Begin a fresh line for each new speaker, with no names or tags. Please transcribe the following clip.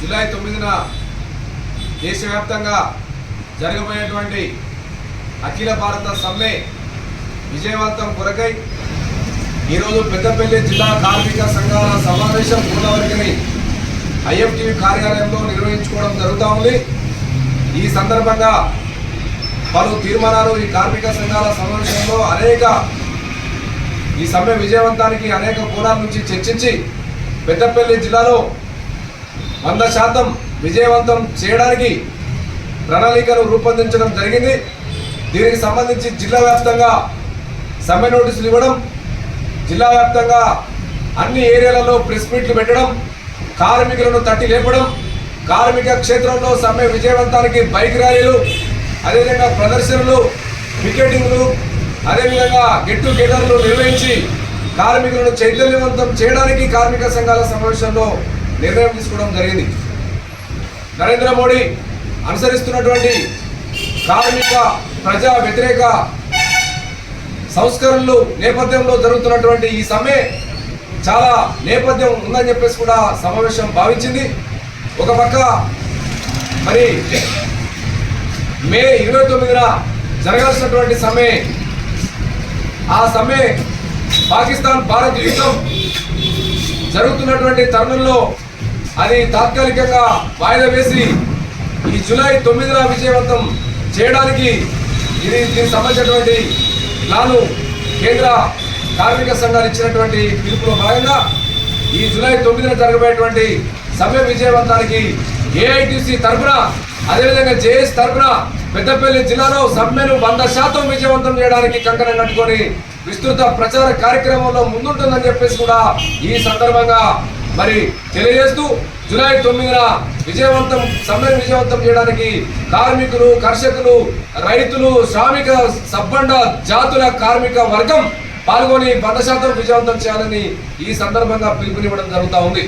July తొమ్మిదిన దేశవ్యాప్తంగా జరగబోయేటువంటి అఖిల భారత సమ్మె విజయవంతం కొరకై ఈరోజు పెద్దపల్లి జిల్లా కార్మిక సంఘాల సమావేశం గోదావరిని ఐఎఫ్టీవీ కార్యాలయంలో నిర్వహించుకోవడం జరుగుతూ ఉంది. ఈ సందర్భంగా పలు తీర్మానాలు ఈ కార్మిక సంఘాల సమావేశంలో అనేక ఈ సమ్మె విజయవంతానికి అనేక కోణాల నుంచి చర్చించి పెద్దపల్లి జిల్లాలో వంద శాతం విజయవంతం చేయడానికి ప్రణాళికను రూపొందించడం జరిగింది. దీనికి సంబంధించి జిల్లా వ్యాప్తంగా సమ్మె నోటీసులు ఇవ్వడం జిల్లా వ్యాప్తంగా అన్ని ఏరియాలలో ప్రెస్ మీట్లు పెట్టడం కార్మికులను తట్టి లేపడం కార్మిక క్షేత్రంలో సమ్మె విజయవంతానికి బైక్ ర్యాలీలు అదేవిధంగా ప్రదర్శనలు పికెటింగ్లు అదేవిధంగా గెట్ టుగెదర్లు నిర్వహించి కార్మికులను చైతన్యవంతం చేయడానికి కార్మిక సంఘాల సమావేశంలో నిర్ణయం తీసుకోవడం జరిగింది. నరేంద్ర మోడీ అనుసరిస్తున్నటువంటి కార్మిక ప్రజా వ్యతిరేక సంస్కరణలు నేపథ్యంలో జరుగుతున్నటువంటి ఈ సమ్మె చాలా నేపథ్యం ఉందని చెప్పేసి కూడా సమావేశం భావించింది. ఒక పక్క మరి మే ఇరవై తొమ్మిదిన జరగాల్సినటువంటి సమ్మె ఆ సమ్మె పాకిస్తాన్ భారత్ యుద్ధం జరుగుతున్నటువంటి తరుణంలో అది తాత్కాలికంగా వాయిదా వేసి ఈ జూలై తొమ్మిదిన విజయవంతం చేయడానికి ఇది దీనికి సంబంధించినటువంటి ప్లాను కేంద్ర కార్మిక సంఘాలు ఇచ్చినటువంటి పిలుపులో భాగంగా ఈ జూలై తొమ్మిదిన జరగబోయేటువంటి సమ్మె విజయవంతానికి ఏఐటీసీ తరఫున అదేవిధంగా జేఎస్ తరఫున పెద్దపల్లి జిల్లాలో సమ్మెను వంద శాతం విజయవంతం చేయడానికి కంకణం కట్టుకొని విస్తృత ప్రచార కార్యక్రమంలో ముందుంటుందని చెప్పేసి కూడా ఈ సందర్భంగా మరి తెలియజేస్తూ జూలై తొమ్మిదిన విజయవంతం సమ్మెను విజయవంతం చేయడానికి కార్మికులు కర్షకులు రైతులు శ్రామిక సబ్బండ జాతుల కార్మిక వర్గం పాల్గొని వంద శాతం విజయవంతం చేయాలని ఈ సందర్భంగా పిలుపునివ్వడం జరుగుతూ ఉంది.